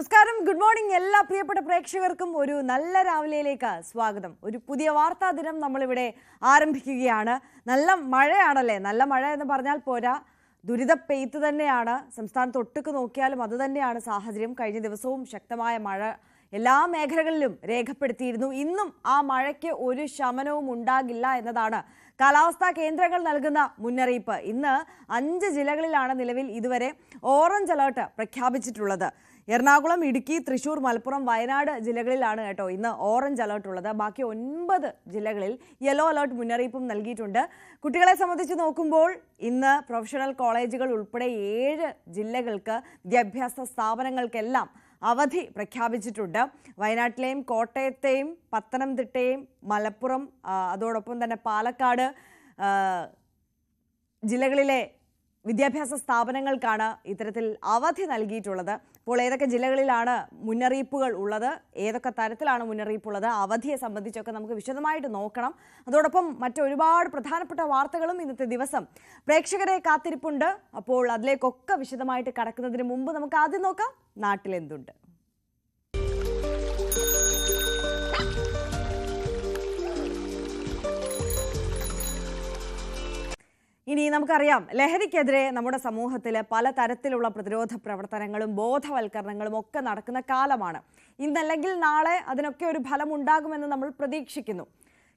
നമസ്കാരം. Good morning എല്ലാ പ്രിയപ്പെട്ട പ്രേക്ഷകർക്കും ഒരു നല്ല രാവിലെയിലേക്ക് സ്വാഗതം. ഒരു പുതിയ വാർത്താ ദിനം നമ്മളിവിടെ ആരംഭിക്കുകയാണ്. നല്ല മഴയാണല്ലേ? നല്ല മഴ എന്ന് പറഞ്ഞാൽ പോരാ. ദുരിത പെയ്ത്ത് തന്നെയാണ്. സംസ്ഥാനത്ത് ഒട്ടുക്ക് നോക്കിയാലും അത് തന്നെയാണ് സാഹചര്യം. കഴിഞ്ഞ ദിവസവും ശക്തമായ മഴ എല്ലാ മേഖലകളിലും രേഖപ്പെടുത്തിയിരുന്നു. ഇന്നും ആ മഴയ്ക്ക് ഒരു ശമനവും ഉണ്ടാകില്ല എന്നതാണ് കാലാവസ്ഥാ കേന്ദ്രങ്ങൾ നൽകുന്ന മുന്നറിയിപ്പ്. ഇന്ന് അഞ്ച് ജില്ലകളിലാണ് നിലവിൽ ഇതുവരെ ഓറഞ്ച് അലേർട്ട് പ്രഖ്യാപിച്ചിട്ടുള്ളത്. എറണാകുളം ഇടുക്കി തൃശൂർ മലപ്പുറം വയനാട് ജില്ലകളിലാണ് കേട്ടോ ഇന്ന് ഓറഞ്ച് അലേർട്ട് ഉള്ളത്. ബാക്കി ഒൻപത് ജില്ലകളിൽ യെല്ലോ അലേർട്ട് മുന്നറിയിപ്പും നൽകിയിട്ടുണ്ട്. കുട്ടികളെ സംബന്ധിച്ച് നോക്കുമ്പോൾ ഇന്ന് പ്രൊഫഷണൽ കോളേജുകൾ ഉൾപ്പെടെ ഏഴ് ജില്ലകൾക്ക് വിദ്യാഭ്യാസ സ്ഥാപനങ്ങൾക്കെല്ലാം അവധി പ്രഖ്യാപിച്ചിട്ടുണ്ട്. വയനാട്ടിലെയും കോട്ടയത്തെയും പത്തനംതിട്ടയും മലപ്പുറം അതോടൊപ്പം തന്നെ പാലക്കാട് ജില്ലകളിലെ വിദ്യാഭ്യാസ സ്ഥാപനങ്ങൾക്കാണ് ഇത്തരത്തിൽ അവധി നൽകിയിട്ടുള്ളത്. അപ്പോൾ ഏതൊക്കെ ജില്ലകളിലാണ് മുന്നറിയിപ്പുകൾ ഉള്ളത്? ഏതൊക്കെ തരത്തിലാണ് മുന്നറിയിപ്പുള്ളത് അവധിയെ സംബന്ധിച്ചൊക്കെ നമുക്ക് വിശദമായിട്ട് നോക്കണം. അതോടൊപ്പം മറ്റൊരുപാട് പ്രധാനപ്പെട്ട വാർത്തകളും ഇന്നത്തെ ദിവസം പ്രേക്ഷകരെ കാത്തിരിപ്പുണ്ട്. അപ്പോൾ അതിലേക്കൊക്കെ വിശദമായിട്ട് കടക്കുന്നതിന് മുമ്പ് നമുക്ക് ആദ്യം നോക്കാം. നാട്ടിലെന്തുണ്ട്? ഇനി നമുക്കറിയാം ലഹരിക്കെതിരെ നമ്മുടെ സമൂഹത്തിൽ പല തരത്തിലുള്ള പ്രതിരോധ പ്രവർത്തനങ്ങളും ബോധവൽക്കരണങ്ങളും ഒക്കെ നടക്കുന്ന കാലമാണ്. ഇന്നല്ലെങ്കിൽ നാളെ അതിനൊക്കെ ഒരു ഫലം ഉണ്ടാകുമെന്ന് നമ്മൾ പ്രതീക്ഷിക്കുന്നു.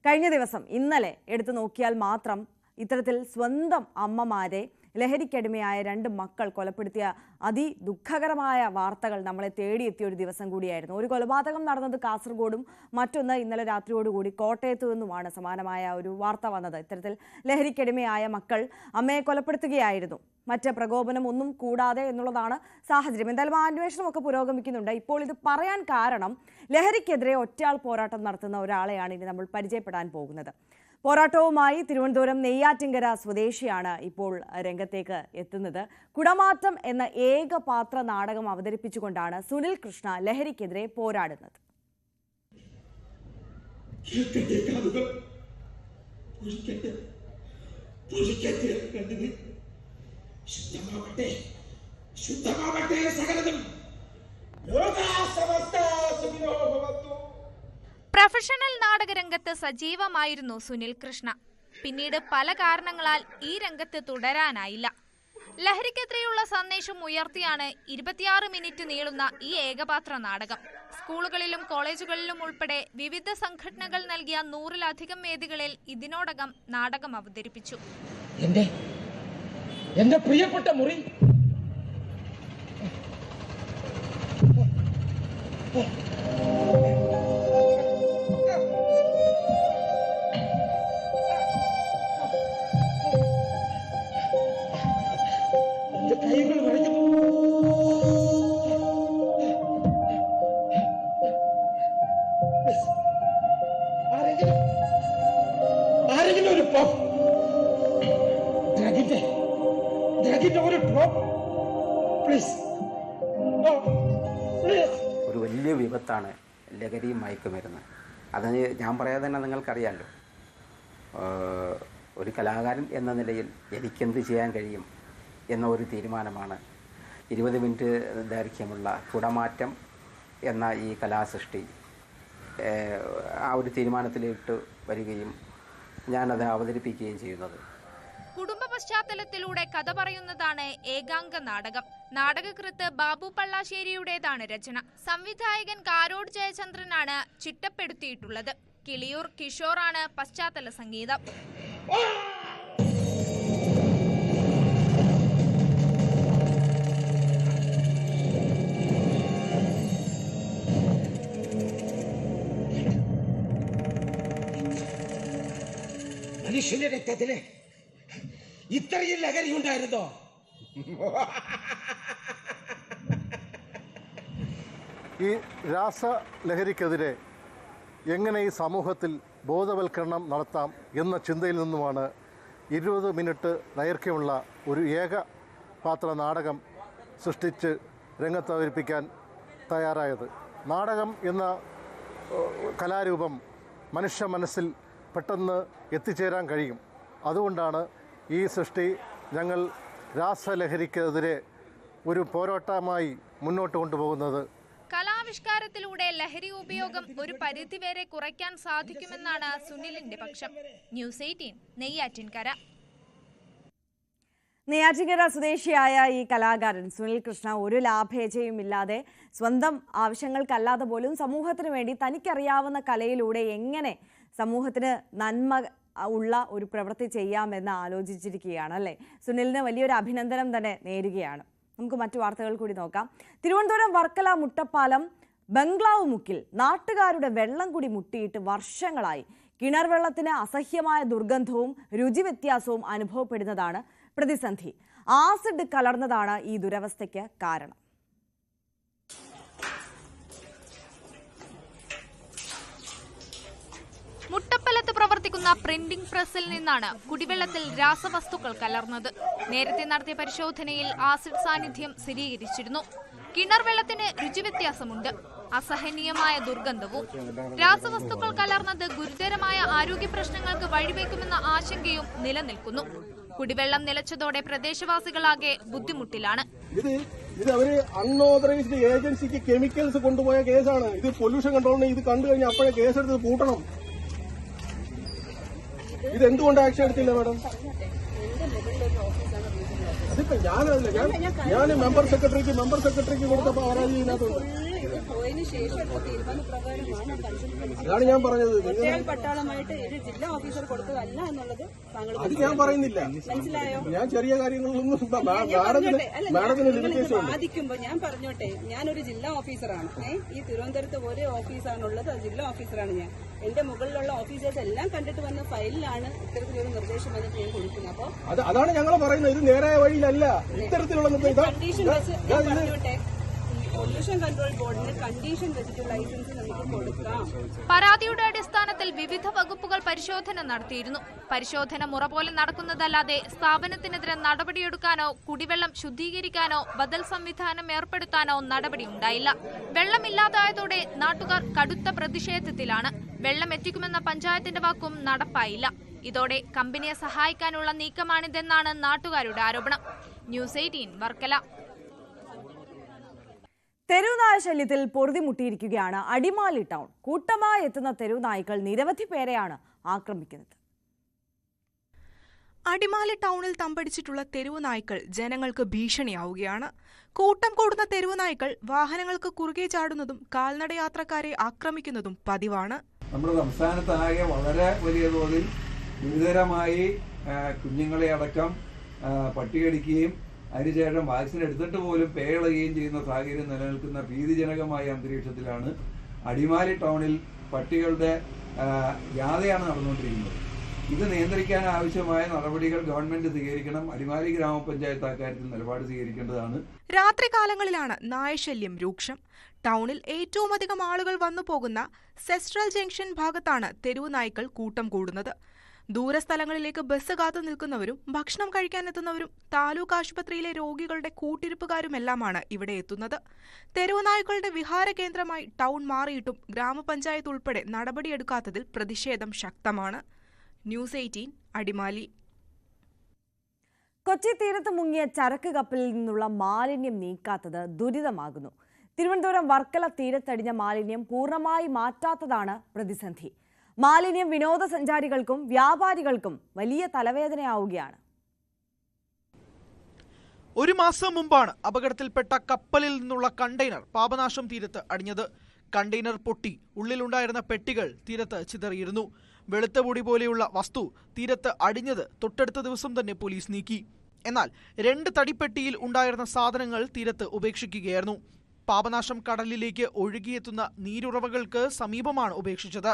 കഴിഞ്ഞ ദിവസം ഇന്നലെ എടുത്തു നോക്കിയാൽ മാത്രം ഇത്തരത്തിൽ സ്വന്തം അമ്മമാരെ ലഹരിക്കടിമയായ രണ്ട് മക്കൾ കൊലപ്പെടുത്തിയ അതി ദുഃഖകരമായ വാർത്തകൾ നമ്മളെ തേടിയെത്തിയ ഒരു ദിവസം കൂടിയായിരുന്നു. ഒരു കൊലപാതകം നടന്നത് കാസർഗോഡും മറ്റൊന്ന് ഇന്നലെ രാത്രിയോടുകൂടി കോട്ടയത്തു നിന്നുമാണ് സമാനമായ ഒരു വാർത്ത വന്നത്. ഇത്തരത്തിൽ ലഹരിക്കടിമയായ മക്കൾ അമ്മയെ കൊലപ്പെടുത്തുകയായിരുന്നു. മറ്റ് പ്രകോപനം ഒന്നും കൂടാതെ എന്നുള്ളതാണ് സാഹചര്യം. എന്തായാലും ആ അന്വേഷണമൊക്കെ പുരോഗമിക്കുന്നുണ്ട്. ഇപ്പോൾ ഇത് പറയാൻ കാരണം ലഹരിക്കെതിരെ ഒറ്റയാൾ പോരാട്ടം നടത്തുന്ന ഒരാളെയാണ് ഇനി നമ്മൾ പരിചയപ്പെടാൻ പോകുന്നത്. പോരാട്ടവുമായി തിരുവനന്തപുരം നെയ്യാറ്റിങ്കര സ്വദേശിയാണ് ഇപ്പോൾ രംഗത്തേക്ക് എത്തുന്നത്. കുടമാറ്റം എന്ന ഏകപാത്ര നാടകം അവതരിപ്പിച്ചുകൊണ്ടാണ് സുനിൽ കൃഷ്ണ ലഹരിക്കെതിരെ പോരാടുന്നത്. ശുദ്ധമാവട്ടെ ശുദ്ധമാവട്ടെ സകലതും. ലോകാസമസ്ത സുഖിനോ ഭവന്തു പ്രൊഫഷണൽ നാടകരംഗത്ത് സജീവമായിരുന്നു സുനിൽ കൃഷ്ണ. പിന്നീട് പല കാരണങ്ങളാൽ ഈ രംഗത്ത് തുടരാനായില്ല. ലഹരിക്കെതിരെയുള്ള സന്ദേശം ഉയർത്തിയാണ് ഇരുപത്തിയാറ് മിനിറ്റ് നീളുന്ന ഈ ഏകപാത്ര നാടകം. സ്കൂളുകളിലും കോളേജുകളിലും ഉൾപ്പെടെ വിവിധ സംഘടനകൾ നൽകിയ നൂറിലധികം വേദികളിൽ ഇതിനോടകം നാടകം അവതരിപ്പിച്ചു. പ്രിയപ്പെട്ട മുറി. എന്റെ ഒരു വലിയ വിപത്താണ് ലഹരിയും മയക്കുമരുന്ന് അത് ഞാൻ പറയാതെ തന്നെ നിങ്ങൾക്കറിയാമല്ലോ ഒരു കലാകാരൻ എന്ന നിലയിൽ എനിക്കെന്ത് ചെയ്യാൻ കഴിയും എന്ന ഒരു തീരുമാനമാണ് ഇരുപത് മിനിറ്റ് ദൈർഘ്യമുള്ള കുടമാറ്റം എന്ന ഈ കലാസൃഷ്ടി. ആ ഒരു തീരുമാനത്തിലിട്ട് വരികയും ഞാനത് അവതരിപ്പിക്കുകയും ചെയ്യുന്നത്. കുടുംബ പശ്ചാത്തലത്തിലൂടെ കഥ പറയുന്നതാണ് ഏകാംഗ നാടകം. നാടകകൃത്ത് ബാബു പള്ളാശ്ശേരിയുടേതാണ് രചന. സംവിധായകൻ കാരോട് ജയചന്ദ്രനാണ് ചിട്ടപ്പെടുത്തിയിട്ടുള്ളത്. കിളിയൂർ കിഷോറാണ് പശ്ചാത്തല സംഗീതം. മനുഷ്യന്റെ രക്തത്തിൽ ഇത്രയും ലഹരി ഉണ്ടായിരുന്നോ? ഈ രാസലഹരിക്കെതിരെ എങ്ങനെ ഈ സമൂഹത്തിൽ ബോധവൽക്കരണം നടത്താം എന്ന ചിന്തയിൽ നിന്നുമാണ് ഇരുപത് മിനിറ്റ് ദൈർഘ്യമുള്ള ഒരു ഏക പാത്ര നാടകം സൃഷ്ടിച്ച് രംഗത്ത് അവതരിപ്പിക്കാൻ തയ്യാറായത്. നാടകം എന്ന കലാരൂപം മനുഷ്യ മനസ്സിൽ പെട്ടെന്ന് എത്തിച്ചേരാൻ കഴിയും. അതുകൊണ്ടാണ് ഈ സൃഷ്ടി ഞങ്ങൾ രാസലഹരിക്കെതിരെ ഒരു പോരാട്ടമായി മുന്നോട്ട് കൊണ്ടുപോകുന്നത്. കലാവിഷ്കാരത്തിലൂടെ ലഹരി ഉപയോഗം ഒരു പരിധിവരെ കുറയ്ക്കാൻ സാധിക്കുമെന്നാണ് സുനിലിന്റെ പക്ഷം. News eighteen Neyyattinkara. നെയ്യാറ്റിൻകര സ്വദേശിയായ ഈ കലാകാരൻ സുനിൽ കൃഷ്ണ ഒരു ലാഭേച്ഛയും ഇല്ലാതെ സ്വന്തം ആവശ്യങ്ങൾക്കല്ലാതെ പോലും സമൂഹത്തിന് വേണ്ടി തനിക്കറിയാവുന്ന കലയിലൂടെ എങ്ങനെ സമൂഹത്തിന് നന്മ ഉള്ള ഒരു പ്രവൃത്തി ചെയ്യാമെന്ന് ആലോചിച്ചിരിക്കുകയാണ് അല്ലേ? സുനിലിന് വലിയൊരു അഭിനന്ദനം തന്നെ നേരുകയാണ്. നമുക്ക് മറ്റു വാർത്തകൾ കൂടി നോക്കാം. തിരുവനന്തപുരം വർക്കല മുട്ടപ്പാലം ബംഗ്ലാവ് മുക്കിൽ നാട്ടുകാരുടെ വെള്ളം കൂടി മുട്ടിയിട്ട് വർഷങ്ങളായി. കിണർ വെള്ളത്തിന് അസഹ്യമായ ദുർഗന്ധവും രുചി വ്യത്യാസവും അനുഭവപ്പെടുന്നതാണ് പ്രതിസന്ധി. ആസിഡ് കലർന്നതാണ് ഈ ദുരവസ്ഥയ്ക്ക് കാരണം. മുട്ടപ്പലത്ത് പ്രവർത്തിക്കുന്ന പ്രിന്റിംഗ് പ്രസ്സിൽ നിന്നാണ് കുടിവെള്ളത്തിൽ രാസവസ്തുക്കൾ കലർന്നത്. നേരത്തെ നടത്തിയ പരിശോധനയിൽ ആസിഡ് സാന്നിധ്യം സ്ഥിരീകരിച്ചിരുന്നു. കിണർ വെള്ളത്തിന് രുചിവ്യത്യാസമുണ്ട്. അസഹനീയമായ ദുർഗന്ധവും രാസവസ്തുക്കൾ കലർന്നത് ഗുരുതരമായ ആരോഗ്യ പ്രശ്നങ്ങൾക്ക് വഴിവെക്കുമെന്ന ആശങ്കയും നിലനിൽക്കുന്നു. കുടിവെള്ളം നിലച്ചതോടെ പ്രദേശവാസികളാകെ ബുദ്ധിമുട്ടിലാണ്. ഇത് ഇത് അവർ അൺഓതറൈസ്ഡ് ഏജൻസിക്ക് കെമിക്കൽസ് കൊണ്ടുപോയ കേസാണ്. ഇത് പൊല്യൂഷൻ കൺട്രോളിന് ഇത് കണ്ടു കഴിഞ്ഞാൽ അപ്പോഴേ കേസെടുത്ത് പൂട്ടണം. ഇത് എന്തുകൊണ്ട് ആക്ഷൻ എടുത്തില്ല മാഡം അതിപ്പോ ഞാനല്ല ഞാൻ ഞാൻ മെമ്പർ സെക്രട്ടറിക്ക് മെമ്പർ സെക്രട്ടറിക്ക് കൊടുത്ത പരാതി ഇതിനകത്തുണ്ട് പോയതിനു ശേഷം ഇപ്പോൾ തീരുമാനപ്രകാരമാണ് കൺസൾട്ടൻസി അതാണ് ഞാൻ പറഞ്ഞത്. ഒറ്റയാൾ പട്ടാളമായിട്ട് ഒരു ജില്ലാ ഓഫീസർ കൊടുത്തതല്ല എന്നുള്ളത് താങ്കൾ അത് ഞാൻ പറയുന്നില്ല. മനസ്സിലായോ? ഞാൻ ചെറിയ കാര്യങ്ങളൊന്നും മാഡത്തിന് ലിമിറ്റേഷൻ ഉണ്ട് ബാധിക്കുമ്പോ ഞാൻ പറഞ്ഞോട്ടെ. ഞാനൊരു ജില്ലാ ഓഫീസറാണ്. ഈ തിരുവനന്തപുരത്ത് ഒരേ ഓഫീസാണുള്ളത്. ജില്ലാ ഓഫീസറാണ് ഞാൻ. എന്റെ മുകളിലുള്ള ഓഫീസേഴ്സ് എല്ലാം കണ്ടിട്ട് വന്ന ഫയലിലാണ് ഇത്തരത്തിലൊരു നിർദ്ദേശം വന്നിട്ട് ഞാൻ കൊടുക്കുന്നത്. അപ്പോൾ അതാണ് ഞങ്ങൾ പറയുന്നത്. ഇത് നേരായ വഴിയിലല്ല. ഇത്തരത്തിലുള്ള ഇതാ- കണ്ടീഷൻ വെച്ച് ഞാൻ ഇത് പറഞ്ഞോട്ടെ. കണ്ടീഷൻ വെച്ചിട്ട് ലൈസൻസ് നമുക്ക് കൊടുക്കാം. പരാതിയുടെ അടിസ്ഥാനത്തിൽ വിവിധ വകുപ്പുകൾ പരിശോധന നടത്തിയിരുന്നു. പരിശോധന മുറ പോലെ നടക്കുന്നതല്ലാതെ സ്ഥാപനത്തിനെതിരെ നടപടിയെടുക്കാനോ കുടിവെള്ളം ശുദ്ധീകരിക്കാനോ ബദൽ സംവിധാനം ഏർപ്പെടുത്താനോ നടപടിയുണ്ടായില്ല വെള്ളമില്ലാതായതോടെ നാട്ടുകാർ കടുത്ത പ്രതിഷേധത്തിലാണ്. വെള്ളം എത്തിക്കുമെന്ന പഞ്ചായത്തിന്റെ വാക്കും നടപ്പായില്ല. ഇതോടെ കമ്പനിയെ സഹായിക്കാനുള്ള നീക്കമാണിതെന്നാണ് നാട്ടുകാരുടെ ആരോപണം. News eighteen Varkala. തെരുവുനായ ശല്യത്തിൽ പൊറുതിമുട്ടിയിരിക്കുകയാണ് അടിമാലി ടൗൺ. കൂട്ടമായി എത്തുന്ന തെരുവുനായ്ക്കൾ നിരവധി പേരെയാണ് ആക്രമിക്കുന്നത്. അടിമാലി ടൗണിൽ തമ്പടിച്ചിട്ടുള്ള തെരുവു നായ്ക്കൾ ജനങ്ങൾക്ക് ഭീഷണിയാവുകയാണ്. കൂട്ടം കൂടുന്ന തെരുവു നായ്ക്കൾ വാഹനങ്ങൾക്ക് കുറുകെ ചാടുന്നതും കാൽനടയാത്രക്കാരെ ആക്രമിക്കുന്നതും പതിവാണ്. നമ്മുടെ സംസ്ഥാനത്താകെ വളരെ വലിയ തോതിൽ ഗുരുതരമായി കുഞ്ഞുങ്ങളെ അടക്കം പട്ടികടിക്കുകയും അതിനുശേഷം വാക്സിൻ എടുത്തിട്ട് പോലും പേളയുകയും ചെയ്യുന്ന സാഹചര്യം നിലനിൽക്കുന്ന ഭീതിജനകമായ അന്തരീക്ഷത്തിലാണ് അടിമാലി ടൗണിൽ പട്ടികളുടെ ജാഥയാണ് നടന്നുകൊണ്ടിരിക്കുന്നത്. ഇത് നിയന്ത്രിക്കാൻ ആവശ്യമായ നടപടികൾ ഗവൺമെന്റ് സ്വീകരിക്കണം. അടിമാലി ഗ്രാമപഞ്ചായത്ത് അക്കാര്യത്തിൽ നിലപാട് സ്വീകരിക്കേണ്ടതാണ്. രാത്രികാലങ്ങളിലാണ് നായശല്യം രൂക്ഷം. ടൗണിൽ ഏറ്റവും അധികം ആളുകൾ വന്നു പോകുന്ന സെസ്ട്രൽ ജംഗ്ഷൻ ഭാഗത്താണ് തെരുവു നായ്ക്കൾ കൂട്ടം കൂടുന്നത്. ദൂരസ്ഥലങ്ങളിലേക്ക് ബസ് കാത്തു നിൽക്കുന്നവരും ഭക്ഷണം കഴിക്കാനെത്തുന്നവരും താലൂക്ക് ആശുപത്രിയിലെ രോഗികളുടെ കൂട്ടിരിപ്പുകാരുമെല്ലാമാണ് ഇവിടെ എത്തുന്നത്. തെരുവുനായ്ക്കളുടെ വിഹാര കേന്ദ്രമായി ടൗൺ മാറിയിട്ടും ഗ്രാമപഞ്ചായത്ത് ഉൾപ്പെടെ നടപടിയെടുക്കാത്തതിൽ പ്രതിഷേധം ശക്തമാണ്. News eighteen Adimali. കൊച്ചി തീരത്ത് മുങ്ങിയ ചരക്ക് കപ്പലിൽ നിന്നുള്ള മാലിന്യം നീക്കാത്തത് ദുരിതമാകുന്നു. തിരുവനന്തപുരം വർക്കല തീരത്തടിഞ്ഞ മാലിന്യം പൂർണമായി മാറ്റാത്തതാണ് പ്രതിസന്ധി. മാലിന്യം വിനോദസഞ്ചാരികൾക്കും വ്യാപാരികൾക്കും വലിയ തലവേദനയാവുകയാണ്. ഒരു മാസം മുമ്പാണ് അപകടത്തിൽപ്പെട്ട കപ്പലിൽ നിന്നുള്ള കണ്ടെയ്നർ പാപനാശം തീരത്ത് അടിഞ്ഞത്. കണ്ടെയ്നർ പൊട്ടി ഉള്ളിലുണ്ടായിരുന്ന പെട്ടികൾ തീരത്ത് ചിതറിയിരുന്നു. വെളുത്ത പൊടി പോലെയുള്ള വസ്തു തീരത്ത് അടിഞ്ഞത് തൊട്ടടുത്ത ദിവസം തന്നെ പോലീസ് നീക്കി. എന്നാൽ രണ്ട് തടിപ്പെട്ടിയിൽ ഉണ്ടായിരുന്ന സാധനങ്ങൾ തീരത്ത് ഉപേക്ഷിക്കുകയായിരുന്നു. പാപനാശം കടലിലേക്ക് ഒഴുകിയെത്തുന്ന നീരുറവകൾക്ക് സമീപമാണ് ഉപേക്ഷിച്ചത്.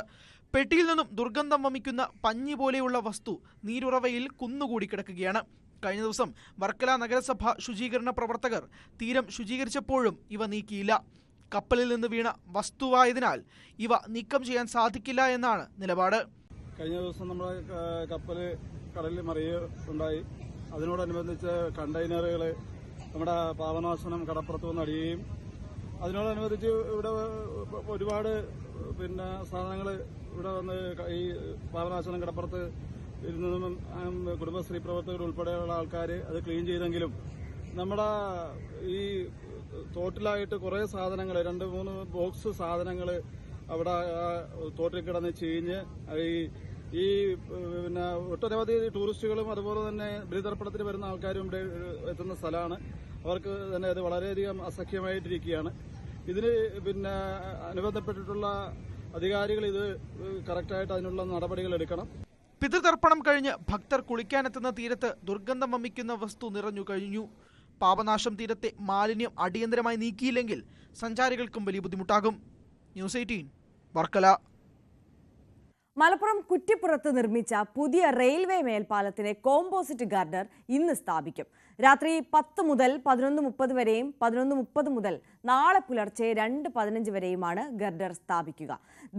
പെട്ടിയിൽ നിന്നും ദുർഗന്ധം വമിക്കുന്ന പഞ്ഞി പോലെയുള്ള വസ്തു നീരുറവയിൽ കുന്നുകൂടി കിടക്കുകയാണ്. കഴിഞ്ഞ ദിവസം വർക്കല നഗരസഭ ശുചീകരണ പ്രവർത്തകർ തീരം ശുചീകരിച്ചപ്പോഴും ഇവ നീക്കിയില്ല. കപ്പലിൽ നിന്ന് വീണ വസ്തുവായതിനാൽ ഇവ നീക്കം ചെയ്യാൻ സാധിക്കില്ല എന്നാണ് നിലപാട്. കഴിഞ്ഞ ദിവസം നമ്മുടെ കപ്പൽ കടലിൽ മറിയ ഉണ്ടായി. അതിനോടനുബന്ധിച്ച് കണ്ടെയ്നറുകൾ നമ്മുടെ പാവനാശനം കടപ്പുറത്ത് വന്ന് അടിയുകയും അതിനോടനുബന്ധിച്ച് ഇവിടെ ഒരുപാട് പിന്നെ സാധനങ്ങൾ ഇവിടെ വന്ന് ഈ പാവനാശനം കടപ്പുറത്ത് ഇരുന്നതും കുടുംബശ്രീ പ്രവർത്തകർ ഉൾപ്പെടെയുള്ള ആൾക്കാർ അത് ക്ലീൻ ചെയ്തെങ്കിലും നമ്മുടെ ഈ തോട്ടിലായിട്ട് കുറേ സാധനങ്ങൾ രണ്ട് മൂന്ന് ബോക്സ് സാധനങ്ങൾ അവിടെ തോട്ടിൽ കിടന്ന് ചീഞ്ഞ് ഈ ഈ പിന്നെ ഒട്ടനവധി ടൂറിസ്റ്റുകളും അതുപോലെ തന്നെ ബലിതർപ്പണത്തിന് വരുന്ന ആൾക്കാരും ഇവിടെ എത്തുന്ന സ്ഥലമാണ്. അവർക്ക് തന്നെ അത് വളരെയധികം അസഖ്യമായിട്ടിരിക്കുകയാണ് ഇതിന് പിന്നെ അനുബന്ധപ്പെട്ടിട്ടുള്ള അധികാരികൾ ഇത് കറക്റ്റായിട്ട് അതിനുള്ള നടപടികൾ എടുക്കണം. പിതൃതർപ്പണം കഴിഞ്ഞ് ഭക്തർ കുളിക്കാനെത്തുന്ന തീരത്ത് ദുർഗന്ധം വമിക്കുന്ന വസ്തു നിറഞ്ഞു കഴിഞ്ഞു. പാപനാശം തീരത്തെ മാലിന്യം അടിയന്തരമായി നീക്കിയില്ലെങ്കിൽ സഞ്ചാരികൾക്കും വലിയ ബുദ്ധിമുട്ടാകും. News eighteen Varkala. മലപ്പുറം കുറ്റിപ്പുറത്ത് നിർമ്മിച്ച പുതിയ റെയിൽവേ മേൽപ്പാലത്തിന് കോമ്പോസിറ്റ് ഗാർഡർ ഇന്ന് സ്ഥാപിക്കും. രാത്രി പത്ത് മുതൽ പതിനൊന്ന് മുപ്പത് വരെയും പതിനൊന്ന് മുപ്പത് മുതൽ നാളെ പുലർച്ചെ രണ്ട് പതിനഞ്ച് വരെയുമാണ് ഗർഡർ സ്ഥാപിക്കുക.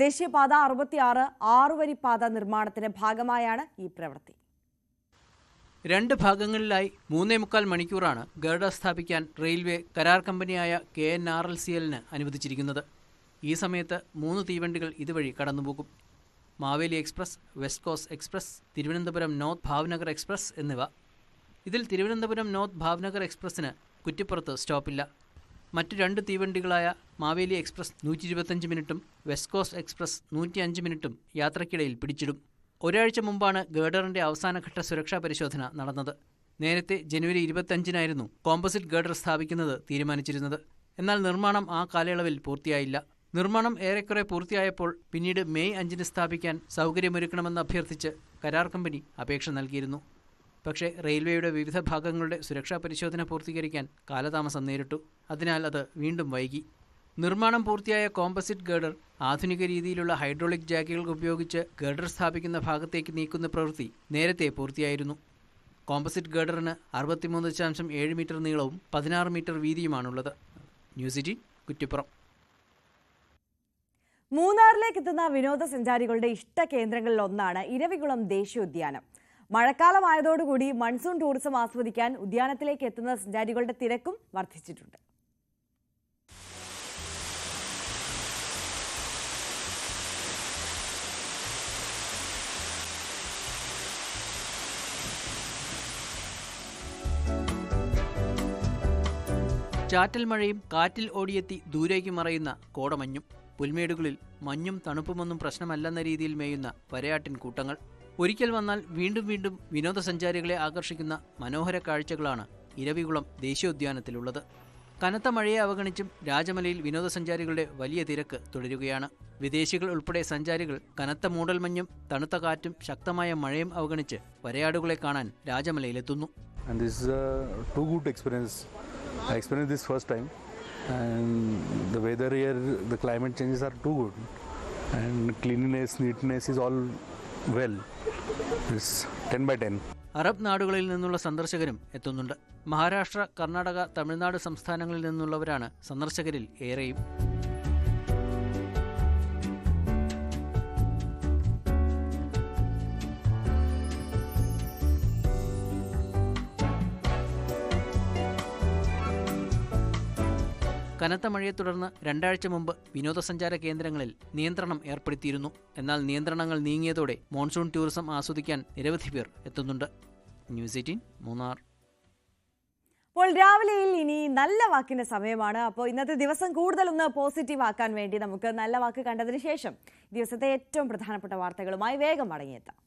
ദേശീയപാത അറുപത്തിയാറ് ആറുവരി പാത നിർമ്മാണത്തിന്റെ ഭാഗമായാണ് ഈ പ്രവൃത്തി. രണ്ട് ഭാഗങ്ങളിലായി മൂന്നേ മുക്കാൽ മണിക്കൂറാണ് ഗർഡർ സ്ഥാപിക്കാൻ റെയിൽവേ കരാർ കമ്പനിയായ K N R L C എല്ലിന് അനുവദിച്ചിരിക്കുന്നത്. ഈ സമയത്ത് മൂന്ന് തീവണ്ടികൾ ഇതുവഴി കടന്നുപോകും. Maveli express West Coast express Thiruvananthapuram North Bhavnagar express എന്നിവ ഇതിൽ തിരുവനന്തപുരം നോർത്ത് ഭാവ്നഗർ എക്സ്പ്രസ്സിന് കുറ്റിപ്പുറത്ത് സ്റ്റോപ്പില്ല. മറ്റു രണ്ട് തീവണ്ടികളായ മാവേലി എക്സ്പ്രസ് നൂറ്റി ഇരുപത്തഞ്ച് മിനിറ്റും വെസ്റ്റ് കോസ്റ്റ് എക്സ്പ്രസ് നൂറ്റി അഞ്ച് മിനിറ്റും യാത്രക്കിടയിൽ പിടിച്ചിടും. ഒരാഴ്ച മുമ്പാണ് ഗേഡറിന്റെ അവസാനഘട്ട സുരക്ഷാ പരിശോധന നടന്നത്. നേരത്തെ ജനുവരി ഇരുപത്തഞ്ചിനായിരുന്നു കോമ്പസിറ്റ് ഗേഡർ സ്ഥാപിക്കുന്നത് തീരുമാനിച്ചിരുന്നത്. എന്നാൽ നിർമ്മാണം ആ കാലയളവിൽ പൂർത്തിയായില്ല. നിർമ്മാണം ഏറെക്കുറെ പൂർത്തിയായപ്പോൾ പിന്നീട് മെയ് അഞ്ചിന് സ്ഥാപിക്കാൻ സൗകര്യമൊരുക്കണമെന്ന് അഭ്യർത്ഥിച്ച് കരാർ കമ്പനി അപേക്ഷ നൽകിയിരുന്നു. പക്ഷേ റെയിൽവേയുടെ വിവിധ ഭാഗങ്ങളുടെ സുരക്ഷാ പരിശോധന പൂർത്തീകരിക്കാൻ കാലതാമസം നേരിട്ടു. അതിനാൽ അത് വീണ്ടും വൈകി. നിർമ്മാണം പൂർത്തിയായ കോമ്പസിറ്റ് ഗേഡർ ആധുനിക രീതിയിലുള്ള ഹൈഡ്രോളിക് ജാക്കുകൾ ഉപയോഗിച്ച് ഗേഡർ സ്ഥാപിക്കുന്ന ഭാഗത്തേക്ക് നീക്കുന്ന പ്രവൃത്തി നേരത്തെ പൂർത്തിയായിരുന്നു. കോമ്പസിറ്റ് ഗേഡറിന് അറുപത്തിമൂന്ന് ദശാംശം ഏഴ് മീറ്റർ നീളവും പതിനാറ് മീറ്റർ വീതിയുമാണുള്ളത്. News city Kuttippuram. മൂന്നാറിലേക്ക് എത്തുന്ന വിനോദസഞ്ചാരികളുടെ ഇഷ്ട കേന്ദ്രങ്ങളിൽ ഒന്നാണ് ഇരവികുളം ദേശീയോദ്യാനം. മഴക്കാലമായതോടുകൂടി മൺസൂൺ ടൂറിസം ആസ്വദിക്കാൻ ഉദ്യാനത്തിലേക്ക് എത്തുന്ന സഞ്ചാരികളുടെ തിരക്കും വർദ്ധിച്ചിട്ടുണ്ട്. ചാറ്റൽ മഴയും കാറ്റിൽ ഓടിയെത്തി ദൂരേക്ക് മറയുന്ന കോടമഞ്ഞും പുൽമേടുകളിൽ മഞ്ഞും തണുപ്പുമൊന്നും പ്രശ്നമല്ലെന്ന രീതിയിൽ മേയുന്ന വരയാട്ടിൻ കൂട്ടങ്ങൾ. ഒരിക്കൽ വന്നാൽ വീണ്ടും വീണ്ടും വിനോദസഞ്ചാരികളെ ആകർഷിക്കുന്ന മനോഹര കാഴ്ചകളാണ് ഇരവികുളം ദേശീയോദ്യാനത്തിലുള്ളത്. കനത്ത മഴയെ അവഗണിച്ചും രാജമലയിൽ വിനോദസഞ്ചാരികളുടെ വലിയ തിരക്ക് തുടരുകയാണ്. വിദേശികൾ ഉൾപ്പെടെ സഞ്ചാരികൾ കനത്ത മൂടൽമഞ്ഞും തണുത്ത കാറ്റും ശക്തമായ മഴയും അവഗണിച്ച് വരയാടുകളെ കാണാൻ രാജമലയിലെത്തുന്നു. And this is a too good experience. I this first time, and the weather here, the climate changes are too good, and cleanliness, neatness is all well. It's 10 by 10. അറബ് നാടുകളിൽ നിന്നുള്ള സന്ദർശകരും എത്തുന്നുണ്ട് മഹാരാഷ്ട്ര കർണാടക തമിഴ്നാട് സംസ്ഥാനങ്ങളിൽ നിന്നുള്ളവരാണ് സന്ദർശകരിൽ ഏറെയും കനത്ത മഴയെ തുടർന്ന് രണ്ടാഴ്ച മുമ്പ് വിനോദസഞ്ചാര കേന്ദ്രങ്ങളിൽ നിയന്ത്രണം ഏർപ്പെടുത്തിയിരുന്നു. എന്നാൽ നിയന്ത്രണങ്ങൾ നീങ്ങിയതോടെ മോൺസൂൺ ടൂറിസം ആസ്വദിക്കാൻ നിരവധി പേർ എത്തുന്നുണ്ട്. News eighteen Munnar. അപ്പോൾ രാവിലെയിൽ ഇനി നല്ല വാക്കിന്റെ സമയമാണ്. അപ്പോൾ ഇന്നത്തെ ദിവസം കൂടുതലൊന്ന് പോസിറ്റീവ് ആക്കാൻ വേണ്ടി നമുക്ക് നല്ല വാക്ക് കണ്ടതിന് ശേഷം ദിവസത്തെ ഏറ്റവും പ്രധാനപ്പെട്ട വാർത്തകളുമായി വേഗം മടങ്ങിയെത്താം.